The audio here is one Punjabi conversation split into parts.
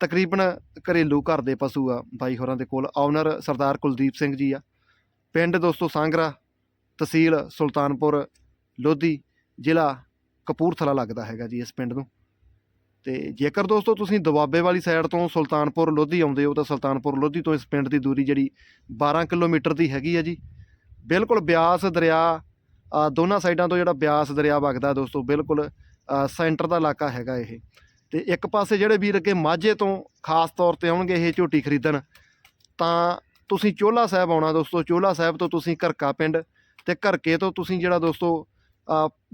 ਤਕਰੀਬਨ ਘਰੇਲੂ ਘਰ ਦੇ ਪਸ਼ੂ ਆ, ਬਾਈ ਹੋਰਾਂ ਦੇ ਕੋਲ। ਓਨਰ ਸਰਦਾਰ ਕੁਲਦੀਪ ਸਿੰਘ ਜੀ ਆ। ਪਿੰਡ ਦੋਸਤੋ ਸਾਂਗਰਾ, ਤਹਿਸੀਲ ਸੁਲਤਾਨਪੁਰ, ਲੋਧੀ, ਜ਼ਿਲ੍ਹਾ ਕਪੂਰਥਲਾ ਲੱਗਦਾ ਹੈਗਾ ਜੀ ਇਸ ਪਿੰਡ ਨੂੰ। ਤੇ ਜੇਕਰ ਦੋਸਤੋ ਤੁਸੀਂ ਦਵਾਬੇ ਵਾਲੀ ਸਾਈਡ ਤੋਂ ਸੁਲਤਾਨਪੁਰ, ਲੋਧੀ ਆਉਂਦੇ ਹੋ ਤਾਂ ਸੁਲਤਾਨਪੁਰ, ਲੋਧੀ ਤੋਂ ਇਸ ਪਿੰਡ ਦੀ ਦੂਰੀ ਜਿਹੜੀ 12 ਕਿਲੋਮੀਟਰ ਦੀ ਹੈਗੀ ਆ ਜੀ। ਬਿਲਕੁਲ ਬਿਆਸ ਦਰਿਆ ਦੋਨਾਂ ਸਾਈਡਾਂ ਤੋਂ ਜਿਹੜਾ ਬਿਆਸ ਦਰਿਆ ਵਗਦਾ ਦੋਸਤੋ, ਬਿਲਕੁਲ ਸੈਂਟਰ ਦਾ ਇਲਾਕਾ ਹੈਗਾ ਇਹ। ਤੇ ਇੱਕ ਪਾਸੇ ਜਿਹੜੇ ਵੀਰ ਅੱਗੇ ਮਾਝੇ ਤੋਂ ਖਾਸ ਤੌਰ ਤੇ ਆਉਣਗੇ ਇਹ ਝੋਟੀ ਖਰੀਦਣ, ਤਾਂ ਤੁਸੀਂ ਚੋਲਾ ਸਾਹਿਬ ਆਉਣਾ ਦੋਸਤੋ ਚੋਲਾ ਸਾਹਿਬ ਤੋਂ ਤੁਸੀਂ ਘਰਕਾ ਪਿੰਡ ਤੇ ਘਰਕੇ ਤੋਂ ਤੁਸੀਂ ਜਿਹੜਾ ਦੋਸਤੋ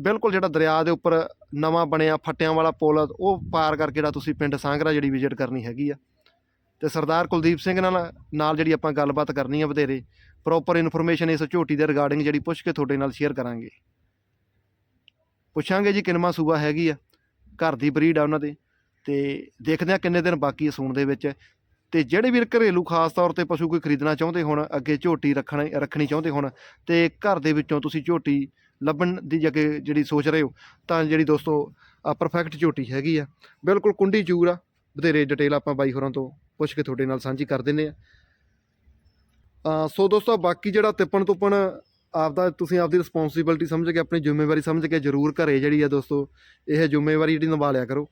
ਬਿਲਕੁਲ ਜਿਹੜਾ ਦਰਿਆ ਦੇ ਉੱਪਰ ਨਵਾਂ ਬਣਿਆ ਫੱਟਿਆਂ ਵਾਲਾ ਪੁਲ ਉਹ ਪਾਰ ਕਰਕੇ ਜਿਹੜਾ ਤੁਸੀਂ ਪਿੰਡ ਸਾਂਗਰਾ ਜਿਹੜੀ ਵਿਜ਼ਿਟ ਕਰਨੀ ਹੈਗੀ ਆ। ਤੇ ਸਰਦਾਰ ਕੁਲਦੀਪ ਸਿੰਘ ਨਾਲ ਨਾਲ ਜਿਹੜੀ ਆਪਾਂ ਗੱਲਬਾਤ ਕਰਨੀ ਆ ਵਧੇਰੇ ਪ੍ਰੋਪਰ ਇਨਫੋਰਮੇਸ਼ਨ ਇਸ ਝੋਟੀ ਦੇ ਰਿਗਾਰਡਿੰਗ ਜਿਹੜੀ ਪੁੱਛ ਕੇ ਤੁਹਾਡੇ ਨਾਲ ਸ਼ੇਅਰ ਕਰਾਂਗੇ। ਪੁੱਛਾਂਗੇ ਜੀ ਕਿੰਨਵਾਂ ਸੂਬਾ ਹੈਗੀ ਆ, ਘਰ ਦੀ ਬਰੀਡ ਆ ਉਹਨਾਂ ਦੇ। ਤੇ ਦੇਖਦੇ ਆ ਕਿੰਨੇ ਦਿਨ ਬਾਕੀ ਆ ਸੂਣ ਦੇ ਵਿੱਚ। ਤੇ ਜਿਹੜੇ ਵੀਰ ਘਰੇਲੂ ਖਾਸ ਤੌਰ ਤੇ ਪਸ਼ੂ ਕੋਈ ਖਰੀਦਣਾ ਚਾਹੁੰਦੇ ਹੋਣ, ਅੱਗੇ ਝੋਟੀ ਰੱਖਣਾ, ਰੱਖਣੀ ਚਾਹੁੰਦੇ ਹੋਣ, ਤੇ ਘਰ ਦੇ ਵਿੱਚੋਂ ਤੁਸੀਂ ਝੋਟੀ ਲੱਭਣ ਦੀ ਜਗ੍ਹਾ ਜਿਹੜੀ ਸੋਚ ਰਹੇ ਹੋ, ਤਾਂ ਜਿਹੜੀ ਦੋਸਤੋ ਪਰਫੈਕਟ ਝੋਟੀ ਹੈਗੀ ਆ। ਬਿਲਕੁਲ ਕੁੰਡੀ ਚੂਰ ਆ, ਬਥੇਰੇ ਡਿਟੇਲ ਆਪਾਂ ਬਾਈ ਹੋਰਾਂ ਤੋਂ ਪੁੱਛ ਕੇ ਤੁਹਾਡੇ ਨਾਲ ਸਾਂਝੀ ਕਰ ਦਿੰਨੇ ਆ। ਸੋ ਦੋਸਤੋ ਬਾਕੀ ਜਿਹੜਾ ਤਿੱਪਣ ਤੁੱਪਣ ਆਪਦਾ ਤੁਸੀਂ ਆਪਦੀ ਰਿਸਪੌਂਸਿਬਿਲਟੀ ਸਮਝ ਕੇ, ਆਪਣੀ ਜ਼ਿੰਮੇਵਾਰੀ ਸਮਝ ਕੇ ਜ਼ਰੂਰ ਘਰੇ ਜਿਹੜੀ ਆ ਦੋਸਤੋ, ਇਹ ਜ਼ਿੰਮੇਵਾਰੀ ਜਿਹੜੀ ਨਿਭਾ ਲਿਆ ਕਰੋ।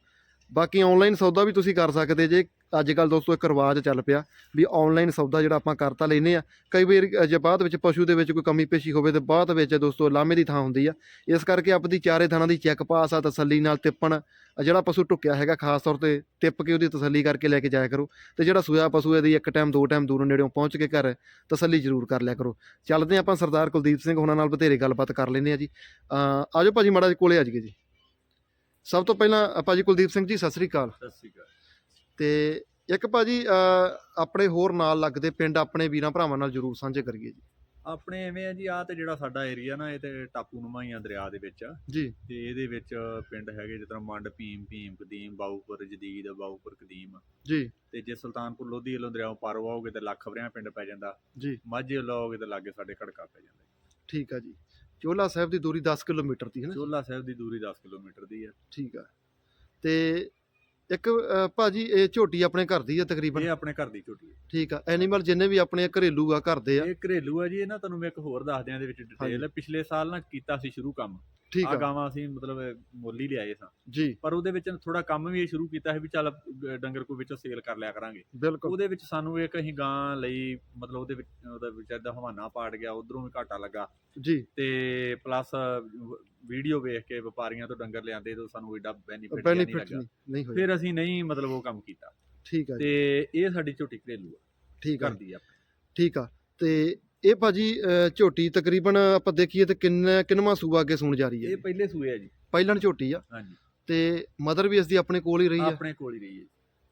ਬਾਕੀ ਆਨਲਾਈਨ ਸੌਦਾ ਵੀ ਤੁਸੀਂ ਕਰ ਸਕਦੇ ਜੇ। ਅੱਜ ਕੱਲ ਦੋਸਤੋ ਇੱਕ ਰਿਵਾਜ ਚੱਲ ਪਿਆ ਵੀ ਆਨਲਾਈਨ ਸੌਦਾ ਜਿਹੜਾ ਆਪਾਂ ਕਰਤਾ ਲੈਨੇ ਆ ਕਈ ਵਾਰ ਜੇ ਬਾਅਦ ਵਿੱਚ ਪਸ਼ੂ ਦੇ ਵਿੱਚ ਕੋਈ ਕਮੀ ਪੇਸ਼ੀ ਹੋਵੇ ਤੇ ਬਾਅਦ ਵਿੱਚ ਦੋਸਤੋ ਲਾਮੇ ਦੀ ਥਾਂ ਹੁੰਦੀ ਆ। ਇਸ ਕਰਕੇ ਆਪਦੀ ਚਾਰੇ ਥਾਣਾ ਦੀ ਚੈੱਕ ਪਾਸ ਆ ਤਸੱਲੀ ਨਾਲ ਤਿੱਪਣ ਜਿਹੜਾ ਪਸ਼ੂ ਟੁੱਕਿਆ ਹੈਗਾ ਖਾਸ ਤੌਰ ਤੇ ਟਿੱਪ ਕੇ ਉਹਦੀ ਤਸੱਲੀ ਕਰਕੇ ਲੈ ਕੇ ਜਾਇਆ ਕਰੋ। ਤੇ ਜਿਹੜਾ ਸੂਆ ਪਸ਼ੂ ਇਹਦੀ ਇੱਕ ਟਾਈਮ ਦੋ ਟਾਈਮ ਦੂਰੋਂ ਨੇੜਿਓਂ ਪਹੁੰਚ ਕੇ ਘਰ ਤਸੱਲੀ ਜ਼ਰੂਰ ਕਰ ਲਿਆ ਕਰੋ। ਚੱਲਦੇ ਹਾਂ ਆਪਾਂ ਸਰਦਾਰ ਕੁਲਦੀਪ ਸਿੰਘ ਉਹਨਾਂ ਨਾਲ ਬਥੇਰੇ ਗੱਲਬਾਤ ਕਰ ਲੈਂਦੇ ਆ ਜੀ। ਅ, ਆਜੋ ਭਾਜੀ ਮਾੜਾ ਜੀ ਕੋਲੇ ਆ ਜਾਈਏ ਜੀ। ਸਭ ਤੋਂ ਪਹਿਲਾਂ ਭਾਜੀ ਕੁਲਦੀਪ ਸਿੰਘ ਜੀ ਸਤਿ ਸ੍ਰੀ ਅਕਾਲ। ਸਤਿ ਸ਼੍ਰੀ ਅਕਾਲ। ਤੇ ਇੱਕ ਭਾਜੀ ਆਪਣੇ ਹੋਰ ਨਾਲ ਲੱਗਦੇ ਪਿੰਡ ਆਪਣੇ ਵੀਰਾਂ ਭਰਾਵਾਂ ਨਾਲ ਜਰੂਰ ਸਾਂਝੇ ਕਰੀਏ ਜੀ। ਆਪਣੇ ਐਵੇਂ ਆ ਜੀ ਆ ਤੇ ਜਿਹੜਾ ਸਾਡਾ ਏਰੀਆ ਨਾ ਇਹ ਤੇ ਟਾਪੂ ਨੁਮਾਈਆਂ ਦਰਿਆ ਦੇ ਵਿੱਚ ਆ। ਜੀ। ਤੇ ਇਹਦੇ ਵਿੱਚ ਪਿੰਡ ਹੈਗੇ ਜਿਸ ਤਰ੍ਹਾਂ ਮੰਡ ਭੀਮ ਭੀਮ ਕਦੀਮ ਬਾਊਪੁਰ ਜਦੀਦ ਬਾਊਪੁਰ ਕਦੀਮ। ਜੀ। ਤੇ ਜੇ ਸੁਲਤਾਨਪੁਰ ਲੋਧੀ ਵੱਲੋਂ ਦਰਿਆਓਂ ਪਾਰ ਆਓਗੇ ਤੇ ਲੱਖ ਵਰਿਆਂ ਪਿੰਡ ਪੈ ਜਾਂਦਾ। ਜੀ। ਮਾਝੇ ਵੱਲੋਂ ਆਓਗੇ ਤੇ ਲਾਗੇ ਸਾਡੇ ਖੜਕਾ ਪੈ ਜਾਂਦਾ। ਠੀਕ ਆ ਜੀ। ਚੋਲਾ ਸਾਹਿਬ ਦੀ ਦੂਰੀ 10 ਕਿਲੋਮੀਟਰ ਦੀ ਹੈ ਨਾ? ਚੋਲਾ ਸਾਹਿਬ ਦੀ ਦੂਰੀ 10 ਕਿਲੋਮੀਟਰ ਦੀ ਆ ਠੀਕ ਆ ਤੇ ਇੱਕ ਭਾਜੀ ਇਹ ਝੋਟੀ ਆਪਣੇ ਘਰ ਦੀ ਆ ਤਕਰੀਬਨ? ਇਹ ਆਪਣੇ ਘਰ ਦੀ ਝੋਟੀ ਹੈ। ਠੀਕ ਆ ਐਨੀਮਲ ਜਿੰਨੇ ਵੀ ਆਪਣੇ ਘਰੇਲੂ ਆ ਘਰ ਦੇ ਆ। ਇਹ ਘਰੇਲੂ ਆ ਜੀ ਇਹ ਨਾ ਤੁਹਾਨੂੰ ਮੈਂ ਇੱਕ ਹੋਰ ਦੱਸ ਦਿਆਂ ਦੇ ਵਿੱਚ ਡਿਟੇਲ ਪਿਛਲੇ ਸਾਲ ਨਾ ਕੀਤਾ ਸੀ ਸ਼ੁਰੂ ਕੰਮ। ਠੀਕ ਆ ਆ। ਗਾਵਾਂ ਅਸੀਂ ਮਤਲਬ ਮੁੱਲ ਹੀ ਲਿਆਏ ਸਾਂ। ਜੀ। ਪਰ ਉਹਦੇ ਵਿੱਚ ਥੋੜਾ ਕੰਮ ਵੀ ਇਹ ਸ਼ੁਰੂ ਕੀਤਾ ਹੈ ਵੀ ਚੱਲ ਅਹ ਡੰਗਰ ਕੋ ਵਿੱਚੋਂ ਸੇਲ ਕਰ ਲਿਆ ਕਰਾਂਗੇ। ਬਿਲਕੁਲ। ਉਹਦੇ ਵਿੱਚ ਸਾਨੂੰ ਇੱਕ ਅਸੀਂ ਗਾਂ ਲਈ ਮਤਲਬ ਉਹਦੇ ਵਿੱਚ ਉਹਦਾ ਵਿਚਾਰ ਦਾ ਹਵਾਨਾ ਪਾੜ ਗਿਆ ਉਧਰੋਂ ਵੀ ਘਾਟਾ ਲੱਗਾ। ਜੀ। ਤੇ ਪਲੱਸ ਵੀਡੀਓ ਵੇਖ ਕੇ ਵਪਾਰੀਆਂ ਤੋਂ ਡੰਗਰ ਲਿਆਂਦੇ ਤਾਂ ਸਾਨੂੰ ਐਡਾ ਬੈਨੀਫਿਟ ਨਹੀਂ ਬੈਨੀਫਿਟ ਲੱਗਾ। ਨਹੀਂ ਨਹੀਂ ਹੋਇਆ। ਫਿਰ ਅਸੀਂ ਨਹੀਂ ਮਤਲਬ ਉਹ ਕੰਮ ਕੀਤਾ। ਠੀਕ ਆ ਜੀ। ਤੇ ਇਹ ਸਾਡੀ ਝੋਟੀ ਘਰੇਲੂ ਆ। ਠੀਕ ਆ ਕਰਦੀ ਆ। ਠੀਕ ਆ। ਤੇ ਇਹ ਭਾਜੀ ਝੋਟੀ ਤਕਰੀਬਨ ਆਪਾਂ ਦੇਖੀਏ ਤੇ ਕਿੰਨਾ ਕਿੰਨਵਾਂ ਸੂਆ ਅੱਗੇ ਸੂਣ ਜਾ ਰਹੀ ਹੈ ਇਹ? ਪਹਿਲੇ ਸੂਏ ਆ ਜੀ। ਪਹਿਲਣ ਝੋਟੀ ਆ। ਹਾਂਜੀ। ਤੇ ਮਦਰ ਵੀ ਇਸ ਦੀ ਆਪਣੇ ਕੋਲ ਹੀ ਰਹੀ ਆ ਆਪਣੇ ਕੋਲ ਹੀ ਰਹੀ ਹੈ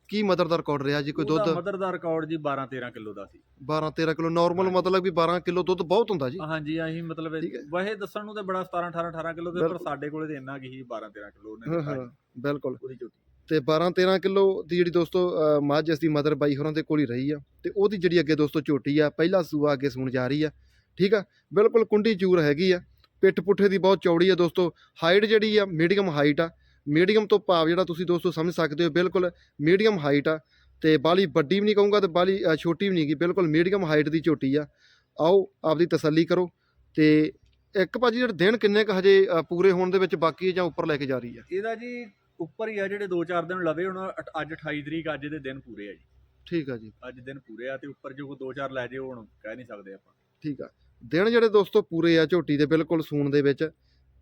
ਕੀ ਮਦਰ ਦਾ ਰਿਕਾਰਡ ਰਿਹਾ ਜੀ? ਕੋਈ ਦੁੱਧ? ਮਦਰ ਦਾ ਰਿਕਾਰਡ ਜੀ 12 13 ਕਿਲੋ ਦਾ ਸੀ। 12 13 ਕਿਲੋ। ਨਾਰਮਲ। ਮਤਲਬ ਵੀ 12 ਕਿਲੋ ਦੁੱਧ ਬਹੁਤ ਹੁੰਦਾ ਜੀ। ਹਾਂਜੀ ਅਸੀਂ ਮਤਲਬ ਹੈ। ਵਹੇ ਦੱਸਣ ਨੂੰ ਤੇ ਬੜਾ 17 18 18 ਕਿਲੋ ਦੇ ਪਰ। ਸਾਡੇ ਕੋਲੇ ਤੇ ਇੰਨਾ ਕੀ ਸੀ 12 13 ਕਿਲੋ ਉਹਨੇ ਹਾਂ ਹਾਂ ਬਿਲਕੁਲ। ਉਹਦੀ ਝੋਟੀ। ਤੇ 12 13 ਕਿਲੋ ਦੀ ਜਿਹੜੀ ਦੋਸਤੋ ਅ, ਮੱਝ ਇਸ ਦੀ ਮਦਰ ਬਾਈ ਹੋਰਾਂ ਦੇ ਕੋਲ ਹੀ ਰਹੀ ਆ ਤੇ ਉਹਦੀ ਜਿਹੜੀ ਅੱਗੇ ਦੋਸਤੋ ਝੋਟੀ ਆ ਪਹਿਲਾ ਸੂਆ ਅੱਗੇ ਸੂਣ ਜਾ ਰਹੀ ਆ ਠੀਕ ਆ? ਬਿਲਕੁਲ ਕੁੰਡੀ ਚੂਰ ਹੈਗੀ ਆ ਪਿੱਠ ਪੁੱਠੇ ਦੀ ਬਹੁਤ ਚੌੜੀ ਆ ਦੋਸਤੋ ਹਾਈਟ ਜਿਹੜੀ ਆ ਮੀਡੀਅਮ ਹਾਈਟ ਆ ਮੀਡੀਅਮ ਤੋਂ ਭਾਵ ਜਿਹੜਾ ਤੁਸੀਂ ਦੋਸਤੋ ਸਮਝ ਸਕਦੇ ਹੋ ਬਿਲਕੁਲ ਮੀਡੀਅਮ ਹਾਈਟ ਆ ਤੇ ਬਾਲੀ ਵੱਡੀ ਵੀ ਨਹੀਂ ਕਹੂੰਗਾ ਤੇ ਬਾਲੀ ਛੋਟੀ ਵੀ ਨਹੀਂ ਗੀ ਬਿਲਕੁਲ ਮੀਡੀਅਮ ਹਾਈਟ ਦੀ ਝੋਟੀ ਆ ਆਓ ਆਪਦੀ ਤਸੱਲੀ ਕਰੋ ਤੇ ਇੱਕ ਭਾਜੀ ਜਿਹੜੇ ਦਿਨ ਕਿੰਨੇ ਕ ਹਜੇ ਪੂਰੇ ਹੋਣ ਦੇ ਵਿੱਚ ਬਾਕੀ ਜਾਂ ਉੱਪਰ ਲੈ ਕੇ ਜਾ ਰਹੀ ਆ? ਇਹਦਾ ਜੀ ਉੱਪਰ ਹੀ ਆ ਜਿਹੜੇ 2-4 ਦਿਨ ਲਵੇ ਹੁਣ ਅਟ- ਅੱਜ 28 ਤਰੀਕ ਅੱਜ ਦੇ ਦਿਨ ਪੂਰੇ ਆ ਜੀ। ਠੀਕ ਆ ਜੀ। ਅੱਜ ਦਿਨ ਪੂਰੇ ਆ ਤੇ ਉੱਪਰ ਜੋ 2-4 ਲੈ ਜੇ ਹੁਣ ਕਹਿ ਨਹੀਂ ਸਕਦੇ ਆਪਾਂ। ਠੀਕ ਆ। ਦਿਨ ਜਿਹੜੇ ਦੋਸਤੋ ਪੂਰੇ ਆ ਝੋਟੀ ਦੇ ਬਿਲਕੁਲ ਸੂਣ ਦੇ ਵਿੱਚ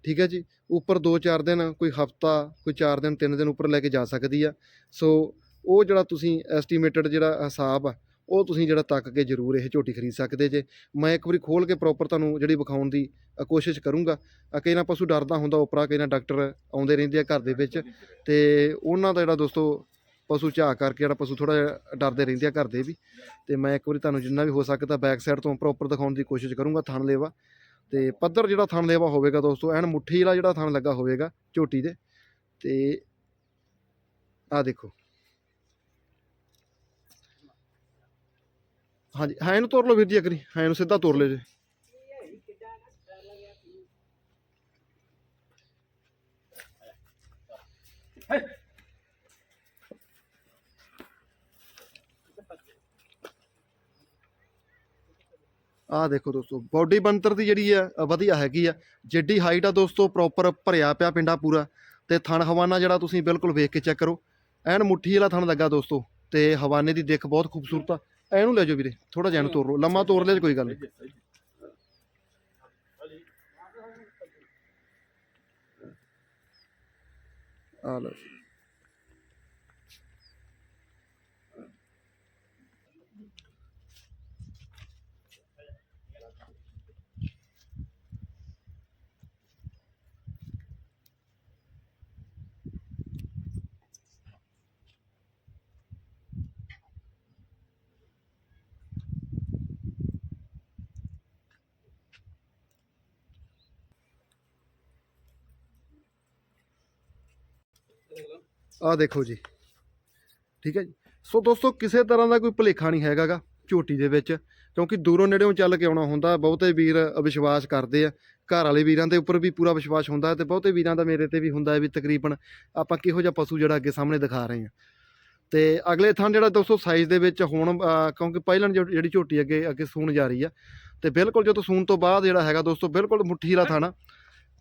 ਠੀਕ ਹੈ ਜੀ। ਉੱਪਰ 2-4 ਦਿਨ ਕੋਈ ਹਫਤਾ ਕੋਈ 4 ਦਿਨ 3 ਦਿਨ ਉੱਪਰ ਲੈ ਕੇ ਜਾ ਸਕਦੀ ਆ। ਸੋ ਉਹ ਜਿਹੜਾ ਤੁਸੀਂ ਐਸਟੀਮੇਟਡ ਜਿਹੜਾ ਹਿਸਾਬ ਆ ਉਹ ਤੁਸੀਂ ਜਿਹੜਾ ਤੱਕ ਕੇ ਜ਼ਰੂਰ ਇਹ ਝੋਟੀ ਖਰੀਦ ਸਕਦੇ ਜੇ। ਮੈਂ ਇੱਕ ਵਾਰੀ ਖੋਲ ਕੇ ਪ੍ਰੋਪਰ ਤੁਹਾਨੂੰ ਜਿਹੜੀ ਵਿਖਾਉਣ ਦੀ ਕੋਸ਼ਿਸ਼ ਕਰੂੰਗਾ। ਕਈ ਨਾ ਪਸ਼ੂ ਡਰਦਾ ਹੁੰਦਾ, ਉਪਰਾ ਕਈ ਨਾ ਡਾਕਟਰ ਆਉਂਦੇ ਰਹਿੰਦੇ ਆ ਘਰ ਦੇ ਵਿੱਚ। ਤੇ ਉਹਨਾਂ ਦਾ ਜਿਹੜਾ ਦੋਸਤੋ, ਪਸ਼ੂ ਝਾਕ ਕਰਕੇ ਜਿਹੜਾ ਪਸ਼ੂ ਥੋੜਾ ਡਰਦੇ ਰਹਿੰਦੇ ਆ ਘਰ ਦੇ ਵੀ। ਤੇ ਮੈਂ ਇੱਕ ਵਾਰੀ ਤੁਹਾਨੂੰ ਜਿੰਨਾ ਵੀ ਹੋ ਸਕਦਾ ਬੈਕ ਸਾਈਡ ਤੋਂ ਪ੍ਰੋਪਰ ਦਿਖਾਉਣ ਦੀ ਕੋਸ਼ਿਸ਼ ਕਰੂੰਗਾ ਥਣ ਲੇਵਾ। ਤੇ ਪੱਧਰ ਜਿਹੜਾ ਥਣ ਲੇਵਾ ਹੋਵੇਗਾ ਦੋਸਤੋ, ਐਨ ਮੁੱਠੀ ਵਾਲਾ ਜਿਹੜਾ ਥਣ ਲੱਗਾ ਹੋਵੇਗਾ ਝੋਟੀ ਦੇ। ਤੇ ਆ ਦੇਖੋ। ਹਾਂਜੀ, ਹਾਂ ਨੂੰ ਤੋੜ ਲਓ ਵੀਰ ਜੀ ਅਗਰੀ ਹਾਂ ਨੂੰ ਸਿੱਧਾ ਤੋੜ ਲਿਓ ਜੀ। ਆਹ ਦੇਖੋ ਦੋਸਤੋ, ਬਾਡੀ ਬੰਤਰ ਦੀ ਜਿਹੜੀ ਆ ਵਧੀਆ ਹੈਗੀ ਆ। ਜਿੱਡੀ ਹਾਈਟ ਆ ਦੋਸਤੋ ਪ੍ਰੋਪਰ ਭਰਿਆ ਪਿਆ ਪਿੰਡਾ ਪੂਰਾ। ਤੇ ਥਣ ਹਵਾਨਾ ਜਿਹੜਾ ਤੁਸੀਂ ਬਿਲਕੁਲ ਵੇਖ ਕੇ ਚੈੱਕ ਕਰੋ। ਐਨ ਮੁੱਠੀ ਵਾਲਾ ਥਣ ਲੱਗਾ ਦੋਸਤੋ। ਤੇ ਹਵਾਨੇ ਦੀ ਦਿੱਖ ਬਹੁਤ ਖੂਬਸੂਰਤ ਆ। ਇਹਨੂੰ ਲੈ ਜਾਓ ਵੀਰੇ ਥੋੜਾ ਜਿਹਾ ਇਹਨੂੰ ਤੋੜ ਲਓ ਲੰਮਾ ਤੋੜ ਲਿਆ ਜੇ ਕੋਈ ਗੱਲ ਨਹੀਂ। ਆ ਲਓ ਜੀ। ਆਹ ਦੇਖੋ ਜੀ। ਠੀਕ ਹੈ ਜੀ। ਸੋ ਦੋਸਤੋ, ਕਿਸੇ ਤਰ੍ਹਾਂ ਦਾ ਕੋਈ ਭੁਲੇਖਾ ਨਹੀਂ ਹੈਗਾਗਾ ਝੋਟੀ ਦੇ ਵਿੱਚ, ਕਿਉਂਕਿ ਦੂਰੋਂ ਨੇੜਿਓਂ ਚੱਲ ਕੇ ਆਉਣਾ ਹੁੰਦਾ, ਬਹੁਤੇ ਵੀਰ ਵਿਸ਼ਵਾਸ ਕਰਦੇ ਆ। ਘਰ ਵਾਲੇ ਵੀਰਾਂ ਦੇ ਉੱਪਰ ਵੀ ਪੂਰਾ ਵਿਸ਼ਵਾਸ ਹੁੰਦਾ ਤੇ ਬਹੁਤੇ ਵੀਰਾਂ ਦਾ ਮੇਰੇ ਤੇ ਵੀ ਹੁੰਦਾ ਵੀ ਤਕਰੀਬਨ ਆਪਾਂ ਕਿਹੋ ਜਿਹਾ ਪਸ਼ੂ ਜਿਹੜਾ ਅੱਗੇ ਸਾਹਮਣੇ ਦਿਖਾ ਰਹੇ ਹਾਂ। ਤੇ ਅਗਲੇ ਥਾਂ ਜਿਹੜਾ ਦੋਸਤੋ ਸਾਈਜ਼ ਦੇ ਵਿੱਚ ਹੁਣ ਕਿਉਂਕਿ ਪਹਿਲਾਂ ਜਿਹੜੀ ਝੋਟੀ ਅੱਗੇ ਅੱਗੇ ਸੂਣ ਜਾ ਰਹੀ ਆ। ਤੇ ਬਿਲਕੁਲ ਜਦੋਂ ਸੂਣ ਤੋਂ ਬਾਅਦ ਜਿਹੜਾ ਹੈਗਾ ਦੋਸਤੋ, ਬਿਲਕੁਲ ਮੁੱਠੀ ਵਾਲਾ ਥਾਣਾ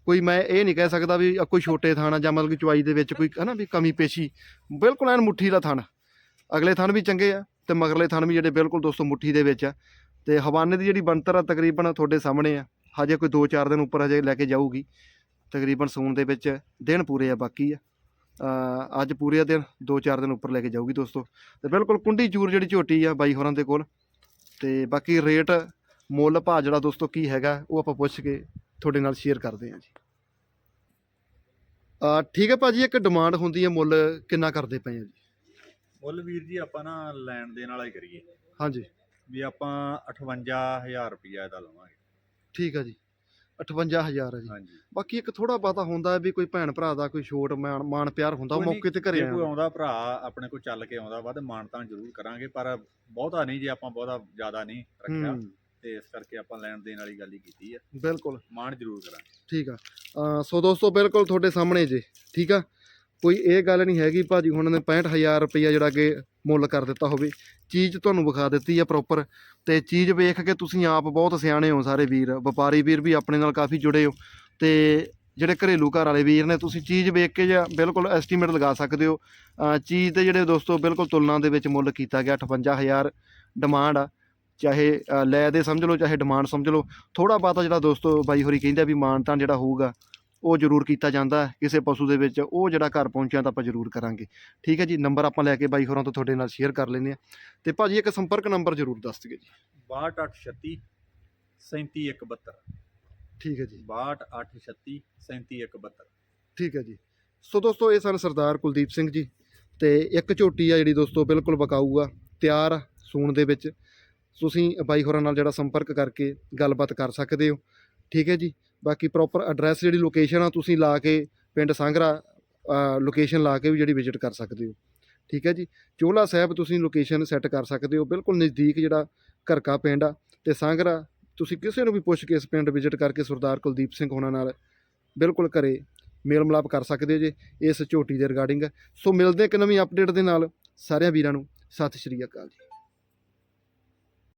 ਕੋਈ ਮੈਂ ਇਹ ਨਹੀਂ ਕਹਿ ਸਕਦਾ ਵੀ ਕੋਈ ਛੋਟੇ ਥਾਣਾ ਜਾਂ ਮਤਲਬ ਕਿ ਚੁਆਈ ਦੇ ਵਿੱਚ ਕੋਈ ਹਨਾ ਵੀ ਕਮੀ ਪੇਸ਼ੀ। ਬਿਲਕੁਲ ਐਨ ਮੁੱਠੀ ਦਾ ਥਣ। ਅਗਲੇ ਥਣ ਵੀ ਚੰਗੇ ਆ ਤੇ ਮਗਰਲੇ ਥਣ ਵੀ ਜਿਹੜੇ ਬਿਲਕੁਲ ਦੋਸਤੋ ਮੁੱਠੀ ਦੇ ਵਿੱਚ ਆ। ਤੇ ਹਵਾਨੇ ਦੀ ਜਿਹੜੀ ਬਣਤਰ ਆ ਤਕਰੀਬਨ ਤੁਹਾਡੇ ਸਾਹਮਣੇ ਆ। ਹਜੇ ਕੋਈ 2-4 ਦਿਨ ਉੱਪਰ ਹਜੇ ਲੈ ਕੇ ਜਾਊਗੀ। ਤਕਰੀਬਨ ਸੂਣ ਦੇ ਵਿੱਚ ਦਿਨ ਪੂਰੇ ਆ, ਬਾਕੀ ਆ। ਅੱਜ ਪੂਰੇ ਆ ਦਿਨ 2-4 ਦਿਨ ਉੱਪਰ ਲੈ ਕੇ ਜਾਊਗੀ ਦੋਸਤੋ। ਤੇ ਬਿਲਕੁਲ ਕੁੰਡੀ ਚੂਰ ਜਿਹੜੀ ਝੋਟੀ ਆ ਬਾਈ ਹੋਰਾਂ ਦੇ ਕੋਲ। ਤੇ ਬਾਕੀ ਰੇਟ ਮੁੱਲ ਭਾਅ ਜਿਹੜਾ ਦੋਸਤੋ ਕੀ ਹੈਗਾ ਉਹ ਆਪਾਂ ਪੁੱਛ ਕੇ ਤੁਹਾਡੇ ਨਾਲ ਸ਼ੇਅਰ ਕਰਦੇ ਹਾਂ ਜੀ। ਆ ਠੀਕ ਹੈ ਭਾਜੀ ਇੱਕ ਡਿਮਾਂਡ ਹੁੰਦੀ ਹੈ ਮੁੱਲ ਕਿੰਨਾ ਕਰਦੇ ਪਏ ਆ ਜੀ? ਮੁੱਲ ਵੀਰ ਜੀ ਆਪਾਂ ਨਾ ਲੈਣ ਦੇਣ ਵਾਲਾ ਹੀ ਕਰੀਏ। ਹਾਂਜੀ। ਵੀ ਆਪਾਂ 58000 ਰੁਪਇਆ ਇਹਦਾ ਲਵਾਂਗੇ। ਠੀਕ ਹੈ ਜੀ 58000 ਹੈ ਜੀ। ਹਾਂਜੀ। ਬਾਕੀ ਇੱਕ ਥੋੜਾ ਬਹੁਤਾ ਹੁੰਦਾ ਵੀ ਕੋਈ ਭੈਣ ਭਰਾ ਦਾ ਕੋਈ ਛੋਟ ਮਾਣ ਮਾਣ ਪਿਆਰ ਹੁੰਦਾ ਉਹ ਕੋਈ ਨੀ, ਮੌਕੇ ਤੇ ਘਰੇ ਜੇ ਕੋਈ ਆਉਂਦਾ ਭਰਾ ਆਪਣੇ ਕੋਲ ਚੱਲ ਕੇ ਆਉਂਦਾ ਵਾ ਤੇ ਮਾਨਤਾਂ ਜ਼ਰੂਰ ਕਰਾਂਗੇ ਪਰ ਬਹੁਤਾ ਨਹੀਂ ਜੇ ਆਪਾਂ ਬਹੁਤਾ ਜ਼ਿਆਦਾ ਨਹੀਂ ਰੱਖਿਆ। ਹੂੰ। ਤੇ ਇਸ ਕਰਕੇ ਆਪਾਂ ਲੈਣ ਦੇਣ ਵਾਲੀ ਗੱਲ ਹੀ ਕੀਤੀ ਆ। ਬਿਲਕੁਲ। ਮਾਨ ਜ਼ਰੂਰ ਕਰਾਂਗੇ। ਠੀਕ ਆ। ਸੋ ਦੋਸਤੋ ਬਿਲਕੁਲ ਤੁਹਾਡੇ ਸਾਹਮਣੇ ਜੇ ਠੀਕ ਆ? ਕੋਈ ਇਹ ਗੱਲ ਨਹੀਂ ਹੈਗੀ ਭਾਜੀ ਹੁਣ ਨੇ 65000 ਰੁਪਈਆ ਜਿਹੜਾ ਕਿ ਮੁੱਲ ਕਰ ਦਿੱਤਾ ਹੋਵੇ ਚੀਜ਼ ਤੁਹਾਨੂੰ ਵਿਖਾ ਦਿੱਤੀ ਆ ਪ੍ਰੋਪਰ ਤੇ ਚੀਜ਼ ਵੇਖ ਕੇ ਤੁਸੀਂ ਆਪ ਬਹੁਤ ਸਿਆਣੇ ਹੋ ਸਾਰੇ ਵੀਰ ਵਪਾਰੀ ਵੀਰ ਵੀ ਆਪਣੇ ਨਾਲ ਕਾਫੀ ਜੁੜੇ ਹੋ ਤੇ ਜਿਹੜੇ ਘਰੇਲੂ ਘਰ ਵਾਲੇ ਵੀਰ ਨੇ ਤੁਸੀਂ ਚੀਜ਼ ਵੇਖ ਕੇ ਜਾਂ ਬਿਲਕੁਲ ਐਸਟੀਮੇਟ ਲਗਾ ਸਕਦੇ ਹੋ। ਚੀਜ਼ ਦੇ ਜਿਹੜੇ ਦੋਸਤੋ ਬਿਲਕੁਲ ਤੁਲਨਾ ਦੇ ਵਿੱਚ ਮੁੱਲ ਕੀਤਾ ਗਿਆ 58000 ਡਿਮਾਂਡ ਆ। ਚਾਹੇ ਲੈ ਦੇ ਸਮਝ ਲਓ ਚਾਹੇ ਡਿਮਾਂਡ ਸਮਝ ਲਓ। ਥੋੜਾ ਬਹੁਤਾ ਜਿਹੜਾ ਦੋਸਤੋ ਬਾਈ ਹੋਰੀ ਕਹਿੰਦਾ ਵੀ ਮਾਨ ਤਾਂ ਜਿਹੜਾ ਹੋਊਗਾ ਉਹ ਜ਼ਰੂਰ ਕੀਤਾ ਜਾਂਦਾ ਕਿਸੇ ਪਸ਼ੂ ਦੇ ਵਿੱਚ ਉਹ ਜਿਹੜਾ ਘਰ ਪਹੁੰਚਿਆ ਤਾਂ ਆਪਾਂ ਜ਼ਰੂਰ ਕਰਾਂਗੇ। ਠੀਕ ਹੈ ਜੀ ਨੰਬਰ ਆਪਾਂ ਲੈ ਕੇ ਬਾਈ ਹੋਰਾਂ ਤੋਂ ਤੁਹਾਡੇ ਨਾਲ ਸ਼ੇਅਰ ਕਰ ਲੈਂਦੇ ਆ ਤੇ ਭਾਜੀ ਇੱਕ ਸੰਪਰਕ ਨੰਬਰ ਜ਼ਰੂਰ ਦੱਸ ਦਿਓ ਜੀ। 6236 37172 ਠੀਕ ਹੈ ਜੀ। 6236 37172 ਠੀਕ ਹੈ ਜੀ। ਸੋ ਦੋਸਤੋ ਇਹ ਸਨ ਸਰਦਾਰ ਕੁਲਦੀਪ ਸਿੰਘ ਜੀ। ਤੇ ਇੱਕ ਝੋਟੀ ਆ ਜਿਹੜੀ ਦੋਸਤੋ ਬਿਲਕੁਲ ਬਕਾਊ ਆ ਤਿਆਰ ਸੂਣ ਦੇ ਵਿੱਚ। ਤੁਸੀਂ ਬਾਈ ਹੋਰਾਂ ਨਾਲ ਜਿਹੜਾ ਸੰਪਰਕ ਕਰਕੇ ਗੱਲਬਾਤ ਕਰ ਸਕਦੇ ਹੋ। ਠੀਕ ਹੈ ਜੀ? ਬਾਕੀ ਪ੍ਰੋਪਰ ਐਡਰੈਸ ਜਿਹੜੀ ਲੋਕੇਸ਼ਨ ਆ, ਤੁਸੀਂ ਲਾ ਕੇ ਪਿੰਡ ਸੰਘਰਾ ਲੋਕੇਸ਼ਨ ਲਾ ਕੇ ਵੀ ਜਿਹੜੀ ਵਿਜ਼ਿਟ ਕਰ ਸਕਦੇ ਹੋ। ਠੀਕ ਹੈ ਜੀ? ਚੋਲਾ ਸਾਹਿਬ ਤੁਸੀਂ ਲੋਕੇਸ਼ਨ ਸੈੱਟ ਕਰ ਸਕਦੇ ਹੋ। ਬਿਲਕੁਲ ਨਜ਼ਦੀਕ ਜਿਹੜਾ ਘਰਕਾ ਪਿੰਡ ਆ ਤੇ ਸੰਘਰਾ, ਤੁਸੀਂ ਕਿਸੇ ਨੂੰ ਵੀ ਪੁੱਛ ਕੇ ਇਸ ਪਿੰਡ ਵਿਜ਼ਿਟ ਕਰਕੇ ਸਰਦਾਰ ਕੁਲਦੀਪ ਸਿੰਘ ਹੋਣਾ ਨਾਲ ਬਿਲਕੁਲ ਘਰੇ ਮੇਲ ਮਿਲਾਪ ਕਰ ਸਕਦੇ ਜੇ ਇਸ ਝੋਟੀ ਦੇ ਰਿਗਾਰਡਿੰਗ ਸੋ ਮਿਲਦੇ ਇੱਕ ਨਵੀਂ ਅਪਡੇਟ ਦੇ ਨਾਲ। ਸਾਰਿਆਂ ਵੀਰਾਂ ਨੂੰ ਸਤਿ ਸ਼੍ਰੀ ਅਕਾਲ ਜੀ।